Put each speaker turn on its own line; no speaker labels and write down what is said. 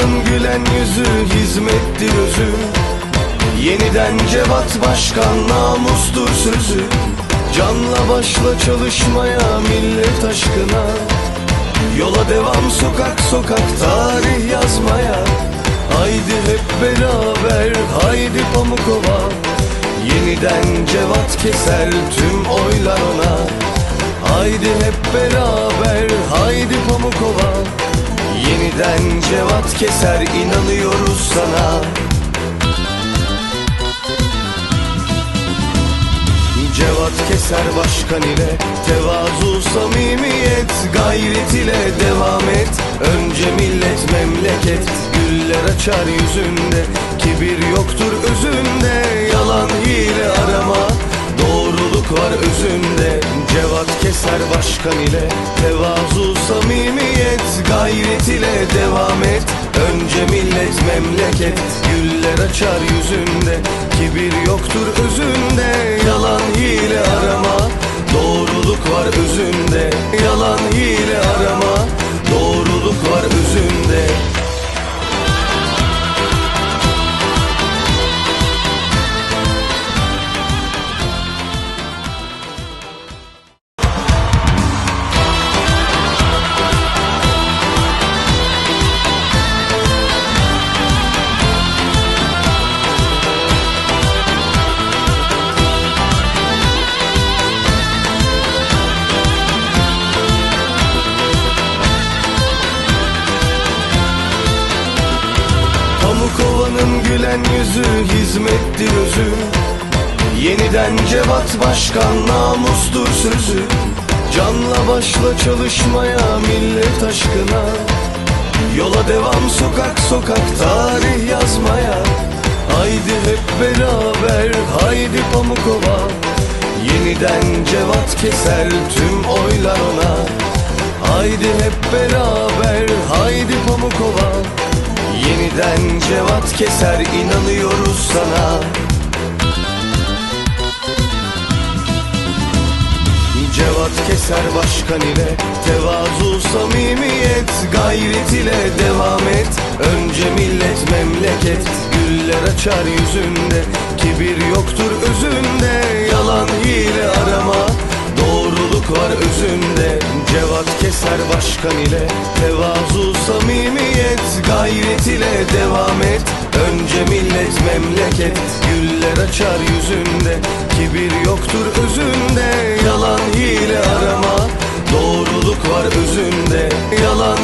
gülen yüzü hizmettir özü. Yeniden Cevat Başkan namustur sözü. Canla başla çalışmaya millet aşkına. Yola devam sokak sokak tarih yazmaya. Haydi hep beraber haydi Pamukova Yeniden Cevat keser tüm oylar ona. Haydi hep beraber Yeniden Cevat keser inanıyoruz sana. Cevat Keser Başkan ile Tevazu samimiyet Gayret ile devam et. Önce millet memleket Güller açar yüzünde. Kibir yoktur özünde Yalan hile arama. Doğruluk var özünde. Cevat Keser Başkan ile Tevazu samimiyet Gayret ile devam et. Önce millet memleket. Güller açar yüzünde. Kibir yoktur özünde gülen yüzü hizmettir özü. Yeniden Cevat Başkan namustur sözü. Canla başla çalışmaya millet aşkına. Yola devam sokak sokak tarih yazmaya. Haydi hep beraber haydi Pamukova Yeniden Cevat keser tüm oylar ona. Haydi hep beraber Yeniden Cevat keser inanıyoruz sana. Cevat Keser Başkan ile Tevazu samimiyet. Gayret ile devam et Önce millet memleket. Güller açar yüzünde Kibir yoktur özünde. Yalan hile arama eser başkan ile Tevazu samimiyet gayret ile devam et. Önce millet memleket güller açar yüzünde. Kibir yoktur özünde yalan hile arama. Doğruluk var özünde yalan